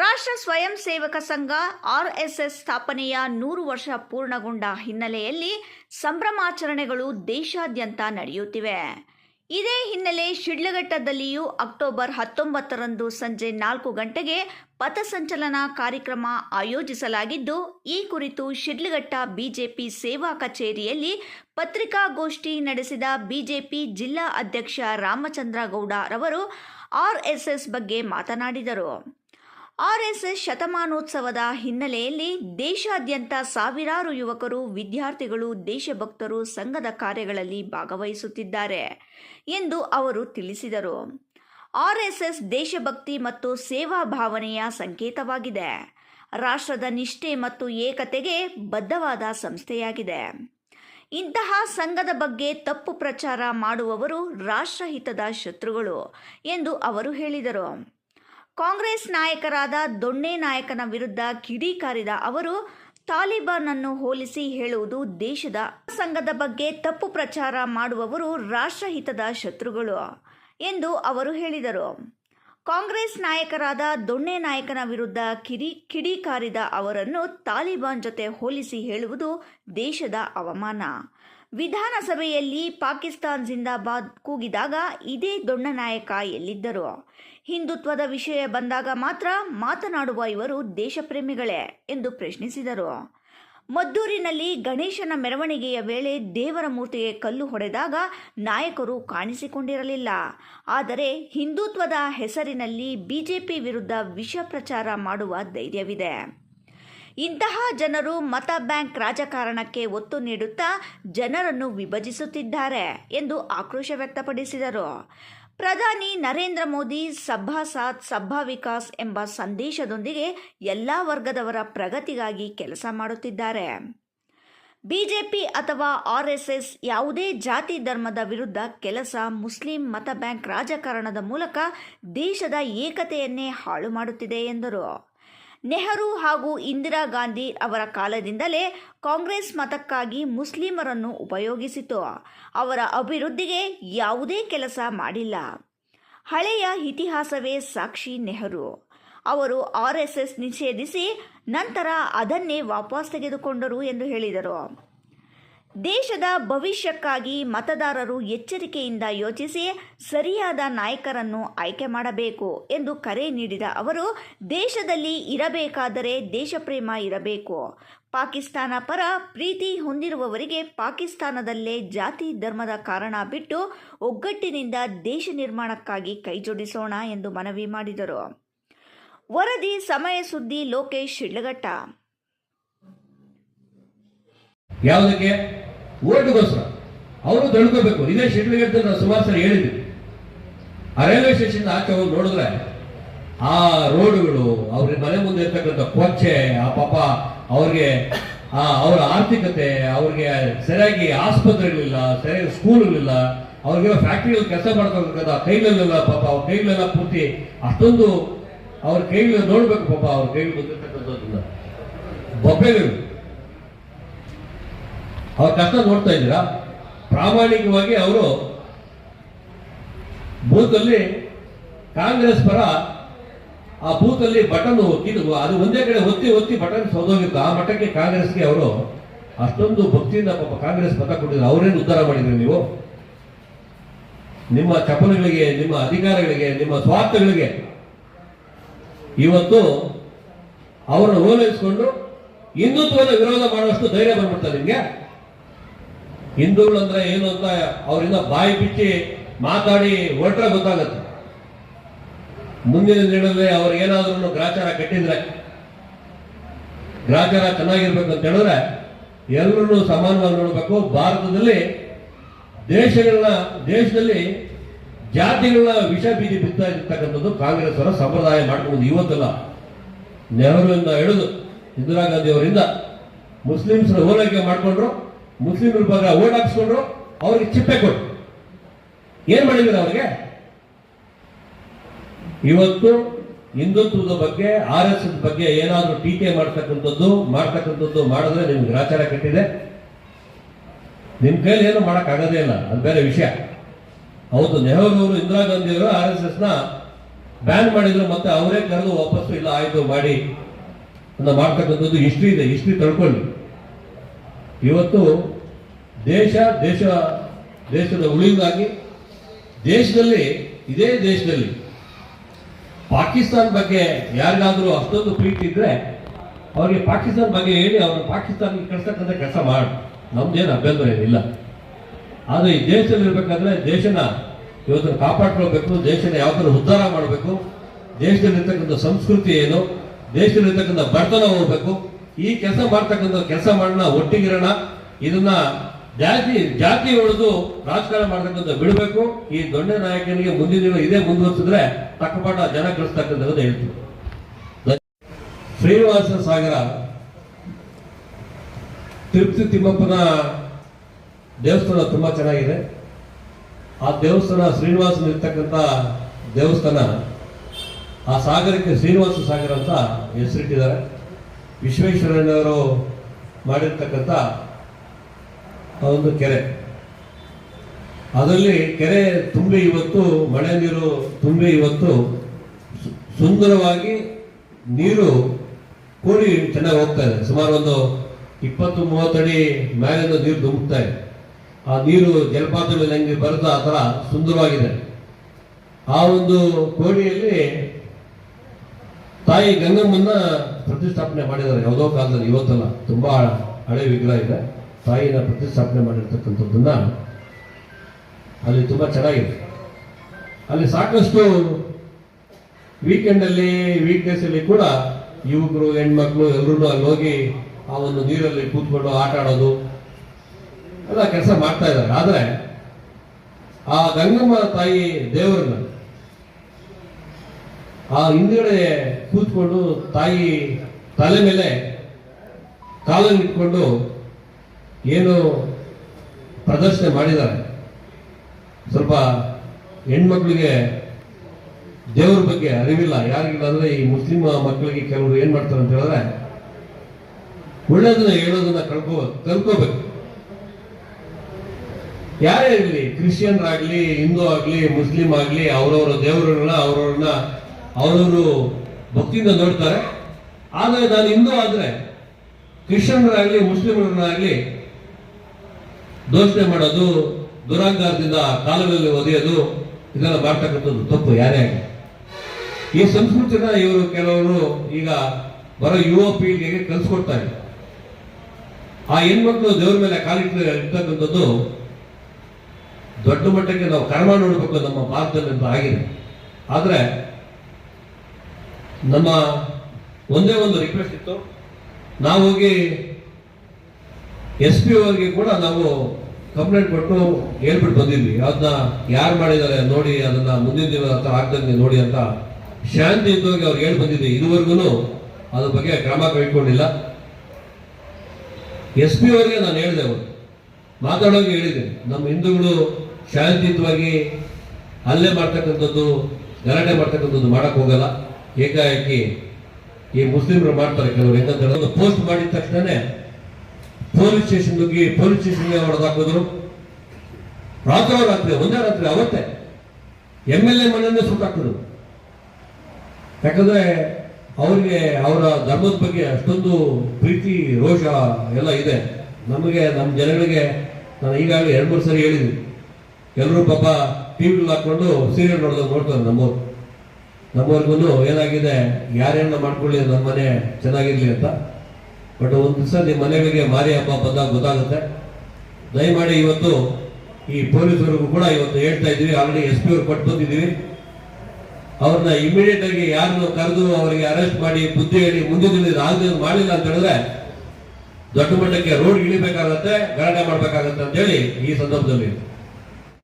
ರಾಷ್ಟ್ರ ಸ್ವಯಂ ಸೇವಕ ಸಂಘ ಆರ್ಎಸ್ಎಸ್ ಸ್ಥಾಪನೆಯ ನೂರು ವರ್ಷ ಪೂರ್ಣಗೊಂಡ ಹಿನ್ನೆಲೆಯಲ್ಲಿ ಸಂಭ್ರಮಾಚರಣೆಗಳು ದೇಶಾದ್ಯಂತ ನಡೆಯುತ್ತಿವೆ. ಇದೇ ಹಿನ್ನೆಲೆ ಶಿಡ್ಲಘಟ್ಟದಲ್ಲಿಯೂ ಅಕ್ಟೋಬರ್ ಹತ್ತೊಂಬತ್ತರಂದು ಸಂಜೆ ನಾಲ್ಕು ಗಂಟೆಗೆ ಪಥಸಂಚಲನ ಕಾರ್ಯಕ್ರಮ ಆಯೋಜಿಸಲಾಗಿದ್ದು, ಈ ಕುರಿತು ಶಿಡ್ಲಘಟ್ಟ ಬಿಜೆಪಿ ಸೇವಾ ಕಚೇರಿಯಲ್ಲಿ ಪತ್ರಿಕಾಗೋಷ್ಠಿ ನಡೆಸಿದ ಬಿಜೆಪಿ ಜಿಲ್ಲಾ ಅಧ್ಯಕ್ಷ ರಾಮಚಂದ್ರ ಗೌಡ ರವರು ಆರ್ಎಸ್ಎಸ್ ಬಗ್ಗೆ ಮಾತನಾಡಿದರು. ಆರ್ಎಸ್ಎಸ್ ಶತಮಾನೋತ್ಸವದ ಹಿನ್ನೆಲೆಯಲ್ಲಿ ದೇಶಾದ್ಯಂತ ಸಾವಿರಾರು ಯುವಕರು, ವಿದ್ಯಾರ್ಥಿಗಳು, ದೇಶಭಕ್ತರು ಸಂಘದ ಕಾರ್ಯಗಳಲ್ಲಿ ಭಾಗವಹಿಸುತ್ತಿದ್ದಾರೆ ಎಂದು ಅವರು ತಿಳಿಸಿದರು. ಆರ್ಎಸ್ಎಸ್ ದೇಶಭಕ್ತಿ ಮತ್ತು ಸೇವಾ ಭಾವನೆಯ ಸಂಕೇತವಾಗಿದೆ. ರಾಷ್ಟ್ರದ ನಿಷ್ಠೆ ಮತ್ತು ಏಕತೆಗೆ ಬದ್ಧವಾದ ಸಂಸ್ಥೆಯಾಗಿದೆ. ಇಂತಹ ಸಂಘದ ಬಗ್ಗೆ ತಪ್ಪು ಪ್ರಚಾರ ಮಾಡುವವರು ರಾಷ್ಟ್ರಹಿತದ ಶತ್ರುಗಳು ಎಂದು ಅವರು ಹೇಳಿದರು. ಕಾಂಗ್ರೆಸ್ ನಾಯಕರಾದ ದೊಣ್ಣೆ ನಾಯಕನ ವಿರುದ್ಧ ಕಿಡಿಕಾರಿದ ಅವರು ತಾಲಿಬಾನ್ ಅನ್ನು ಹೋಲಿಸಿ ಹೇಳುವುದು ದೇಶದ ಸಂಘದ ಬಗ್ಗೆ ತಪ್ಪು ಪ್ರಚಾರ ಮಾಡುವವರು ರಾಷ್ಟ್ರಹಿತದ ಶತ್ರುಗಳು ಎಂದು ಅವರು ಹೇಳಿದರು. ಕಾಂಗ್ರೆಸ್ ನಾಯಕರಾದ ದೊಣ್ಣೆ ನಾಯಕನ ವಿರುದ್ಧ ಕಿಡಿ ಕಿಡಿಕಾರಿದ ಅವರನ್ನು ತಾಲಿಬಾನ್ ಜೊತೆ ಹೋಲಿಸಿ ಹೇಳುವುದು ದೇಶದ ಅವಮಾನ. ವಿಧಾನಸಭೆಯಲ್ಲಿ ಪಾಕಿಸ್ತಾನ್ ಜಿಂದಾಬಾದ್ ಕೂಗಿದಾಗ ಇದೇ ದೊಣ್ಣ ನಾಯಕ ಎಲ್ಲಿದ್ದರು? ಹಿಂದುತ್ವದ ವಿಷಯ ಬಂದಾಗ ಮಾತ್ರ ಮಾತನಾಡುವ ಇವರು ದೇಶಪ್ರೇಮಿಗಳೇ ಎಂದು ಪ್ರಶ್ನಿಸಿದರು. ಮದ್ದೂರಿನಲ್ಲಿ ಗಣೇಶನ ಮೆರವಣಿಗೆಯ ವೇಳೆ ದೇವರ ಮೂರ್ತಿಗೆ ಕಲ್ಲು ಹೊಡೆದಾಗ ನಾಯಕರು ಕಾಣಿಸಿಕೊಂಡಿರಲಿಲ್ಲ. ಆದರೆ ಹಿಂದುತ್ವದ ಹೆಸರಿನಲ್ಲಿ ಬಿಜೆಪಿ ವಿರುದ್ಧ ವಿಷ ಪ್ರಚಾರ ಮಾಡುವ ಧೈರ್ಯವಿದೆ. ಇಂತಹ ಜನರು ಮತ ಬ್ಯಾಂಕ್ ರಾಜಕಾರಣಕ್ಕೆ ಒತ್ತು ನೀಡುತ್ತಾ ಜನರನ್ನು ವಿಭಜಿಸುತ್ತಿದ್ದಾರೆ ಎಂದು ಆಕ್ರೋಶ ವ್ಯಕ್ತಪಡಿಸಿದರು. ಪ್ರಧಾನಿ ನರೇಂದ್ರ ಮೋದಿ ಸಬ್ಬಾ ಸಾಥ್ ಸಬ್ಬಾ ವಿಕಾಸ್ ಎಂಬ ಸಂದೇಶದೊಂದಿಗೆ ಎಲ್ಲ ವರ್ಗದವರ ಪ್ರಗತಿಗಾಗಿ ಕೆಲಸ ಮಾಡುತ್ತಿದ್ದಾರೆ. ಬಿಜೆಪಿ ಅಥವಾ ಆರ್ಎಸ್ಎಸ್ ಯಾವುದೇ ಜಾತಿ ಧರ್ಮದ ವಿರುದ್ಧ ಕೆಲಸ ಮುಸ್ಲಿಂ ಮತ ಬ್ಯಾಂಕ್ ರಾಜಕಾರಣದ ಮೂಲಕ ದೇಶದ ಏಕತೆಯನ್ನೇ ಹಾಳು ಮಾಡುತ್ತಿದೆ ಎಂದರು. ನೆಹರು ಹಾಗೂ ಇಂದಿರಾ ಗಾಂಧಿ ಅವರ ಕಾಲದಿಂದಲೇ ಕಾಂಗ್ರೆಸ್ ಮತಕ್ಕಾಗಿ ಮುಸ್ಲಿಮರನ್ನು ಉಪಯೋಗಿಸಿತು. ಅವರ ಅಭಿವೃದ್ಧಿಗೆ ಯಾವುದೇ ಕೆಲಸ ಮಾಡಿಲ್ಲ. ಹಳೆಯ ಇತಿಹಾಸವೇ ಸಾಕ್ಷಿ ನೆಹರು. ಅವರು ಆರ್ ಎಸ್ ಎಸ್ ನಿಷೇಧಿಸಿ ನಂತರ ಅದನ್ನೇ ವಾಪಸ್ ತೆಗೆದುಕೊಂಡರು ಎಂದು ಹೇಳಿದರು. ದೇಶದ ಭವಿಷ್ಯಕ್ಕಾಗಿ ಮತದಾರರು ಎಚ್ಚರಿಕೆಯಿಂದ ಯೋಚಿಸಿ ಸರಿಯಾದ ನಾಯಕರನ್ನು ಆಯ್ಕೆ ಮಾಡಬೇಕು ಎಂದು ಕರೆ ನೀಡಿದ ಅವರು, ದೇಶದಲ್ಲಿ ಇರಬೇಕಾದರೆ ದೇಶಪ್ರೇಮ ಇರಬೇಕು. ಪಾಕಿಸ್ತಾನ ಪರ ಪ್ರೀತಿ ಹೊಂದಿರುವವರಿಗೆ ಪಾಕಿಸ್ತಾನದಲ್ಲೇ ಜಾತಿ ಧರ್ಮದ ಕಾರಣ ಬಿಟ್ಟು ಒಗ್ಗಟ್ಟಿನಿಂದ ದೇಶ ನಿರ್ಮಾಣಕ್ಕಾಗಿ ಕೈಜೋಡಿಸೋಣ ಎಂದು ಮನವಿ ಮಾಡಿದರು. ವರದಿ ಸಮಯ ಸುದ್ದಿ ಲೋಕೇಶ್ ಶಿಡ್ಲಘಟ್ಟ. ಯಾವುದಕ್ಕೆ? ಓಟ್ಗೋಸ್ಕರ ಅವರು ತಳ್ಕೋಬೇಕು. ಇದೇ ಶಿಡ್ಲಘಟ್ಟದಲ್ಲಿ ನಾನು ಸಲ ಹೇಳಿದ್ವಿ ಆ ರೈಲ್ವೆ ಸ್ಟೇಷನ್ ಆಚೆ ಹೋಗಿ ನೋಡಿದ್ರೆ ಆ ರೋಡುಗಳು ಅವ್ರ ಮನೆ ಮುಂದೆ ಇರ್ತಕ್ಕಂಥ ಕೊಚ್ಚೆ, ಆ ಪಾಪ ಅವ್ರಿಗೆ, ಆ ಅವರ ಆರ್ಥಿಕತೆ, ಅವ್ರಿಗೆ ಸರಿಯಾಗಿ ಆಸ್ಪತ್ರೆಗಳಿಲ್ಲ, ಸರಿಯಾಗಿ ಸ್ಕೂಲ್ಗಳಿಲ್ಲ ಅವ್ರಿಗೆ ಫ್ಯಾಕ್ಟ್ರಿಗಳು ಕೆಲಸ ಮಾಡ್ತಕ್ಕಂಥ ಕೈಗಳೆಲ್ಲ ಪಾಪ ಅವ್ರ ಕೈಲೆಲ್ಲ ಪೂರ್ತಿ ಅಷ್ಟೊಂದು ಅವ್ರ ಕೈಲಿ ನೋಡ್ಬೇಕು ಪಾಪ ಅವ್ರ ಕೈಲಿ ಬಂದಿರ್ತಕ್ಕಂಥದ್ದು ಬೊಬ್ಬೆಗಳು. ಅವ್ರ ಕಷ್ಟ ನೋಡ್ತಾ ಇದ್ದೀರಾ? ಪ್ರಾಮಾಣಿಕವಾಗಿ ಅವರು ಬೂತಲ್ಲಿ ಕಾಂಗ್ರೆಸ್ ಪರ ಆ ಬೂತಲ್ಲಿ ಬಟನ್ ಒತ್ತಿದ್ದು ಅದು ಒಂದೇ ಕಡೆ ಒತ್ತಿ ಒತ್ತಿ ಬಟನ್ ಸೋದೋಗಿತ್ತು. ಆ ಮಟ್ಟಕ್ಕೆ ಕಾಂಗ್ರೆಸ್ಗೆ ಅವರು ಅಷ್ಟೊಂದು ಭಕ್ತಿಯಿಂದ ಪಾಪ ಕಾಂಗ್ರೆಸ್ ಮತ ಕೊಟ್ಟಿದ್ರು. ಅವರೇನು ಉದ್ಧಾರ ಮಾಡಿದ್ರಿ ನೀವು? ನಿಮ್ಮ ಚಪಲಗಳಿಗೆ ನಿಮ್ಮ ಅಧಿಕಾರಗಳಿಗೆ, ನಿಮ್ಮ ಸ್ವಾರ್ಥಗಳಿಗೆ ಇವತ್ತು ಅವರನ್ನು ಓಲೈಸಿಕೊಂಡು ಹಿಂದುತ್ವದ ವಿರೋಧ ಮಾಡುವಷ್ಟು ಧೈರ್ಯ ಬಂದ್ಬಿಡ್ತಾರೆ ನಿಮ್ಗೆ? ಹಿಂದೂಗಳು ಅಂದ್ರೆ ಏನು ಅಂತ ಅವರಿಂದ ಬಾಯಿ ಬಿಚ್ಚಿ ಮಾತಾಡಿ ಹೊರಟ್ರೆ ಗೊತ್ತಾಗುತ್ತೆ. ಮುಂದಿನ ದಿನದಲ್ಲಿ ಅವ್ರು ಏನಾದ್ರೂ ಗ್ರಾಚಾರ ಕಟ್ಟಿದ್ರೆ, ಗ್ರಾಚಾರ ಚೆನ್ನಾಗಿರ್ಬೇಕು ಅಂತ ಹೇಳಿದ್ರೆ ಎಲ್ಲರನ್ನು ಸಮಾನವಾಗಿ ನೋಡಬೇಕು. ಭಾರತದಲ್ಲಿ ದೇಶಗಳನ್ನ, ದೇಶದಲ್ಲಿ ಜಾತಿಗಳನ್ನ ವಿಷ ಬೀದಿ ಬಿತ್ತಾ ಇರ್ತಕ್ಕಂಥದ್ದು ಕಾಂಗ್ರೆಸ್ ಅವರ ಸಂಪ್ರದಾಯ ಮಾಡ್ಕೊಂಡು ಇವತ್ತಲ್ಲ. ನೆಹರುವಿಂದ ಹಿಡಿದು ಇಂದಿರಾ ಗಾಂಧಿ ಅವರಿಂದ ಮುಸ್ಲಿಮ್ಸ್ನ ಹೋಲೈಕೆ ಮಾಡ್ಕೊಂಡ್ರು. ಮುಸ್ಲಿಮರ ಬಗ್ಗೆ ಓಟ್ ಹಾಕ್ಸ್ಕೊಂಡ್ರು ಅವ್ರಿಗೆ ಚಿಪ್ಪೆ ಕೊಟ್ಟು. ಏನ್ ಮಾಡಿದ್ರು ಅವ್ರಿಗೆ? ಇವತ್ತು ಹಿಂದುತ್ವದ ಬಗ್ಗೆ, ಆರ್ ಎಸ್ ಎಸ್ ಬಗ್ಗೆ ಏನಾದರೂ ಟೀಕೆ ಮಾಡ್ತಕ್ಕಂಥದ್ದು ಮಾಡ್ತಕ್ಕಂಥದ್ದು ಮಾಡಿದ್ರೆ ನಿಮ್ಗೆ ಗ್ರಾಚಾರ ಕಟ್ಟಿದೆ. ನಿಮ್ ಕೈಲಿ ಏನು ಮಾಡಕ್ ಆಗೋದೇ ಇಲ್ಲ, ಅದು ಬೇರೆ ವಿಷಯ. ಹೌದು ನೆಹರು ಅವರು ಇಂದಿರಾ ಗಾಂಧಿ ಅವರು ಆರ್ ಎಸ್ ಎಸ್ನ ಬ್ಯಾನ್ ಮಾಡಿದ್ರು ಮತ್ತೆ ಅವರೇ ಕರೆದು ವಾಪಸ್ಸು ಇಲ್ಲ, ಆಯ್ತು ಮಾಡಿ ಮಾಡ್ತಕ್ಕಂಥದ್ದು ಹಿಸ್ಟ್ರಿ ಇದೆ ಹಿಸ್ಟ್ರಿ ತಳ್ಕೊಳ್ಳಿ. ಇವತ್ತು ದೇಶ ದೇಶ, ದೇಶದ ಉಳಿವಿಗಾಗಿ ದೇಶದಲ್ಲಿ, ಇದೇ ದೇಶದಲ್ಲಿ ಪಾಕಿಸ್ತಾನ ಬಗ್ಗೆ ಯಾರಿಗಾದರೂ ಅಷ್ಟೊಂದು ಪ್ರೀತಿ ಇದ್ರೆ ಅವರಿಗೆ ಪಾಕಿಸ್ತಾನ ಬಗ್ಗೆ ಹೇಳಿ ಅವ್ರನ್ನ ಪಾಕಿಸ್ತಾನಕ್ಕೆ ಕಳ್ಸಕ್ಕಂತ ಕೆಲಸ ಮಾಡಿ. ನಮ್ದೇನು ಅಭ್ಯಂತರ ಏನಿಲ್ಲ. ಆದರೆ ಈ ದೇಶದಲ್ಲಿ ಇರಬೇಕಂದ್ರೆ ದೇಶನ ಇವತ್ತು ಕಾಪಾಡ್ಕೊಳ್ಬೇಕು, ದೇಶನ ಯಾವ ಥರ ಉದ್ಧಾರ ಮಾಡಬೇಕು, ದೇಶದಲ್ಲಿರ್ತಕ್ಕಂಥ ಸಂಸ್ಕೃತಿ ಏನು, ದೇಶದಲ್ಲಿರ್ತಕ್ಕಂಥ ಬಡತನ ಹೋಗ್ಬೇಕು ಈ ಕೆಲಸ ಮಾಡ್ತಕ್ಕಂಥ ಕೆಲಸ ಮಾಡೋಣ, ಒಟ್ಟಿಗಿರೋಣ, ಇದನ್ನ ಜಾತಿ ಜಾತಿ ಉಳಿದು ರಾಜಕಾರಣ ಮಾಡ್ತಕ್ಕಂಥ ಬಿಡಬೇಕು. ಈ ದೊಣ್ಣೆ ನಾಯಕನಿಗೆ ಮುಂದಿನ ದಿನ ಇದೇ ಮುಂದುವರಿಸಿದ್ರೆ ತಕ್ಕಪಾಠ ಜನ ಕಳಿಸ್ತಕ್ಕಂಥದ್ದು ಹೇಳ್ತೀವಿ ಶ್ರೀನಿವಾಸ ಸಾಗರ, ತಿರುಪತಿ ತಿಮ್ಮಪ್ಪನ ದೇವಸ್ಥಾನ ತುಂಬಾ ಚೆನ್ನಾಗಿದೆ. ಆ ದೇವಸ್ಥಾನ ಶ್ರೀನಿವಾಸನ ಇರ್ತಕ್ಕಂಥ ದೇವಸ್ಥಾನ, ಆ ಸಾಗರಕ್ಕೆ ಶ್ರೀನಿವಾಸ ಸಾಗರ ಅಂತ ಹೆಸರಿಟ್ಟಿದ್ದಾರೆ. ವಿಶ್ವೇಶ್ವರಯ್ಯನವರು ಮಾಡಿರ್ತಕ್ಕಂಥ ಒಂದು ಕೆರೆ. ಅದರಲ್ಲಿ ಕೆರೆ ತುಂಬಿ ಇವತ್ತು, ಮಳೆ ನೀರು ತುಂಬಿ ಇವತ್ತು ಸುಂದರವಾಗಿ ನೀರು ಕೂಡಿ ಚೆನ್ನಾಗಿ ಹೋಗ್ತಾ ಇದೆ. ಸುಮಾರು ಒಂದು ಇಪ್ಪತ್ತು ಮೂವತ್ತಡಿ ಮೇಲಿಂದ ನೀರು ತುಂಬುತ್ತಾ ಇದೆ. ಆ ನೀರು ಜಲಪಾತದ ಮೇಲೆ ಹೆಂಗೆ ಬರುತ್ತಾ ಆ ಥರ ಸುಂದರವಾಗಿದೆ. ಆ ಒಂದು ಕೋಡಿಯಲ್ಲಿ ತಾಯಿ ಗಂಗಮ್ಮನ್ನ ಪ್ರತಿಷ್ಠಾಪನೆ ಮಾಡಿದ್ದಾರೆ. ಯಾವುದೋ ಕಾಲದಲ್ಲಿ, ಇವತ್ತಲ್ಲ, ತುಂಬಾ ಹಳೆ ವಿಗ್ರಹ ಇದೆ. ತಾಯಿನ ಪ್ರತಿಷ್ಠಾಪನೆ ಮಾಡಿರ್ತಕ್ಕಂಥದ್ದನ್ನ ಅಲ್ಲಿ ತುಂಬಾ ಚೆನ್ನಾಗಿದೆ. ಅಲ್ಲಿ ಸಾಕಷ್ಟು ವೀಕೆಂಡ್ ಅಲ್ಲಿ ವೀಕ್ ಅಲ್ಲಿ ಕೂಡ ಯುವಕರು, ಹೆಣ್ಮಕ್ಳು ಎಲ್ಲರೂ ಅಲ್ಲಿ ಹೋಗಿ ಆ ಒಂದು ನೀರಲ್ಲಿ ಕೂತ್ಕೊಂಡು ಆಟ ಆಡೋದು, ಎಲ್ಲ ಕೆಲಸ ಮಾಡ್ತಾ ಇದ್ದಾರೆ. ಆದರೆ ಆ ಗಂಗಮ್ಮ ತಾಯಿ ದೇವರನ್ನ ಆ ಹಿಂದ್ಗಡೆ ಕೂತ್ಕೊಂಡು ತಾಯಿ ತಲೆ ಮೇಲೆ ಕಾಲನ್ನು ಇಟ್ಕೊಂಡು ಏನು ಪ್ರದರ್ಶನ ಮಾಡಿದ್ದಾರೆ. ಸ್ವಲ್ಪ ಹೆಣ್ಮಕ್ಳಿಗೆ ದೇವ್ರ ಬಗ್ಗೆ ಅರಿವಿಲ್ಲ. ಯಾರಿಗಿಲ್ಲ ಅಂದ್ರೆ ಈ ಮುಸ್ಲಿಂ ಮಕ್ಕಳಿಗೆ ಕೆಲವರು ಏನ್ ಮಾಡ್ತಾರೆ ಅಂತ ಹೇಳಿದ್ರೆ, ಒಳ್ಳೇದನ್ನ ಹೇಳೋದನ್ನ ಕಳ್ಕೋ ಕಲ್ಕೋಬೇಕು ಯಾರೇ ಇರಲಿ, ಕ್ರಿಶ್ಚಿಯನ್ರಾಗ್ಲಿ, ಹಿಂದೂ ಆಗ್ಲಿ ಮುಸ್ಲಿಂ ಆಗ್ಲಿ, ಅವರವರ ದೇವರನ್ನ ಅವರವ್ರನ್ನ ಅವರವರು ಭಕ್ತಿಯಿಂದ ನೋಡ್ತಾರೆ. ಆದರೆ ನಾನು ಹಿಂದೂ ಆದರೆ ಕ್ರಿಶ್ಚಿಯನ್ರಾಗಲಿ, ಮುಸ್ಲಿಮರನ್ನಾಗಲಿ ದೋಷಣೆ ಮಾಡೋದು ದುರಾಂಕಾರದಿಂದ ಕಾಲುವೆಯಲ್ಲಿ ಒದೆಯೋದು ಇದೆಲ್ಲ ಮಾಡ್ತಕ್ಕಂಥದ್ದು ತಪ್ಪು, ಯಾರೇ ಆಗಲಿ. ಈ ಸಂಸ್ಕೃತಿನ ಇವರು ಕೆಲವರು ಈಗ ಬರೋ ಯುವ ಪೀಳಿಗೆಗೆ ಕಲಿಸ್ಕೊಡ್ತಾರೆ. ಆ ಹೆಣ್ಮಕ್ಳು ದೇವ್ರ ಮೇಲೆ ಕಾಲಿಟ್ಟು ಇರ್ತಕ್ಕಂಥದ್ದು ದೊಡ್ಡ ಮಟ್ಟಕ್ಕೆ ನಾವು ಕರ್ಮ ನೋಡಬೇಕು ನಮ್ಮ ಭಾರತದಲ್ಲಿ ಆಗಿದೆ. ಆದ್ರೆ ನಮ್ಮ ಒಂದೇ ಒಂದು ರಿಕ್ವೆಸ್ಟ್ ಇತ್ತು. ನಾವು ಹೋಗಿ ಎಸ್ ಪಿ ಅವರಿಗೆ ಕೂಡ ನಾವು ಕಂಪ್ಲೇಂಟ್ ಕೊಟ್ಟು ಹೇಳ್ಬಿಟ್ಟು ಬಂದಿದ್ವಿ. ಅದನ್ನ ಯಾರು ಮಾಡಿದ್ದಾರೆ ನೋಡಿ ಅದನ್ನ ಮುಂದಿನ ದಿನ ಹತ್ರ ನೋಡಿ ಅಂತ ಶಾಂತಿ ಶಾಂತಿಯುತವಾಗಿ ಅವ್ರು ಹೇಳಿ ಬಂದಿದ್ವಿ. ಇದುವರೆಗೂ ಅದ್ರ ಬಗ್ಗೆ ಕ್ರಮ ಕೈಗೊಂಡಿಲ್ಲ. ಎಸ್ ಪಿ ಅವರಿಗೆ ನಾನು ಹೇಳಿದೆ ಅವರು. ಮಾತಾಡೋಕೆ ಹೇಳಿದೆ. ನಮ್ಮ ಹಿಂದೂಗಳು ಶಾಂತಿಯುತವಾಗಿ ಹಲ್ಲೆ ಮಾಡ್ತಕ್ಕಂಥದ್ದು ಗಲಾಟೆ ಮಾಡ್ತಕ್ಕಂಥದ್ದು ಮಾಡಕ್ ಹೋಗಲ್ಲ. ಏಕಾಏಕಿ ಈ ಮುಸ್ಲಿಮರು ಮಾಡ್ತಾರೆ ಕೆಲವರು ಹೇಳಿದ್ರೆ ಪೋಸ್ಟ್ ಮಾಡಿದ ತಕ್ಷಣನೇ ಪೊಲೀಸ್ ಸ್ಟೇಷನ್ ಹೋಗಿ ಪೊಲೀಸ್ ಸ್ಟೇಷನ್ಗೆ ಹೊಡೆದಾಕಿದ್ರು ರಾತ್ರಿ ಒಂದೇ ರಾತ್ರಿ, ಅವತ್ತೆ ಎಂ ಎಲ್ ಎ ಮನೆಯನ್ನೇ ಸುಟ್ಟಾಕಿದ್ರು ಯಾಕಂದ್ರೆ ಅವ್ರಿಗೆ ಅವರ ಧರ್ಮದ ಬಗ್ಗೆ ಅಷ್ಟೊಂದು ಪ್ರೀತಿ, ರೋಷ ಎಲ್ಲ ಇದೆ. ನಮಗೆ ನಮ್ಮ ಜನಗಳಿಗೆ ನಾನು ಈಗಾಗಲೇ ಎರಡು ಮೂರು ಸರಿ ಹೇಳಿದ್ವಿ. ಎಲ್ಲರೂ ಪಾಪ ಟಿವಿ ಹಾಕೊಂಡು ಸೀರಿಯಲ್ ನೋಡಿದಾಗ ನೋಡ್ತಾರೆ ನಮ್ಮವ್ರು. ನಮ್ಮವ್ರಿಗೂ ಏನಾಗಿದೆ? ಯಾರೇನ ಮಾಡ್ಕೊಳ್ಳಿ ನಮ್ಮ ಮನೆ ಚೆನ್ನಾಗಿರ್ಲಿ ಅಂತ. ಬಟ್ ಒಂದು ದಿವಸ ನಿಮ್ಮ ಮನೆಗಳಿಗೆ ಮಾರಿ ಹಬ್ಬ ಬಂದಾಗ ಗೊತ್ತಾಗುತ್ತೆ. ದಯಮಾಡಿ ಇವತ್ತು ಈ ಪೊಲೀಸರಿಗೂ ಕೂಡ ಇವತ್ತು ಹೇಳ್ತಾ ಇದ್ದೀವಿ. ಆಲ್ರೆಡಿ ಎಸ್ ಪಿ ಅವ್ರು ಕೊಟ್ಟು ಬಂದಿದ್ದೀವಿ. ಅವ್ರನ್ನ ಇಮಿಡಿಯೇಟ್ ಆಗಿ ಯಾರನ್ನು ಕರೆದು ಅವರಿಗೆ ಅರೆಸ್ಟ್ ಮಾಡಿ ಬುದ್ಧಿ ಹೇಳಿ ಮುಂದಿನ ದಿನ ಮಾಡಿಲ್ಲ ಅಂತ ಹೇಳಿದ್ರೆ ದೊಡ್ಡ ಮಟ್ಟಕ್ಕೆ ರೋಡ್ ಇಳಿಬೇಕಾಗತ್ತೆ, ಗಲಾಟೆ ಮಾಡ್ಬೇಕಾಗತ್ತೆ ಅಂತ ಹೇಳಿ ಈ ಸಂದರ್ಭದಲ್ಲಿ.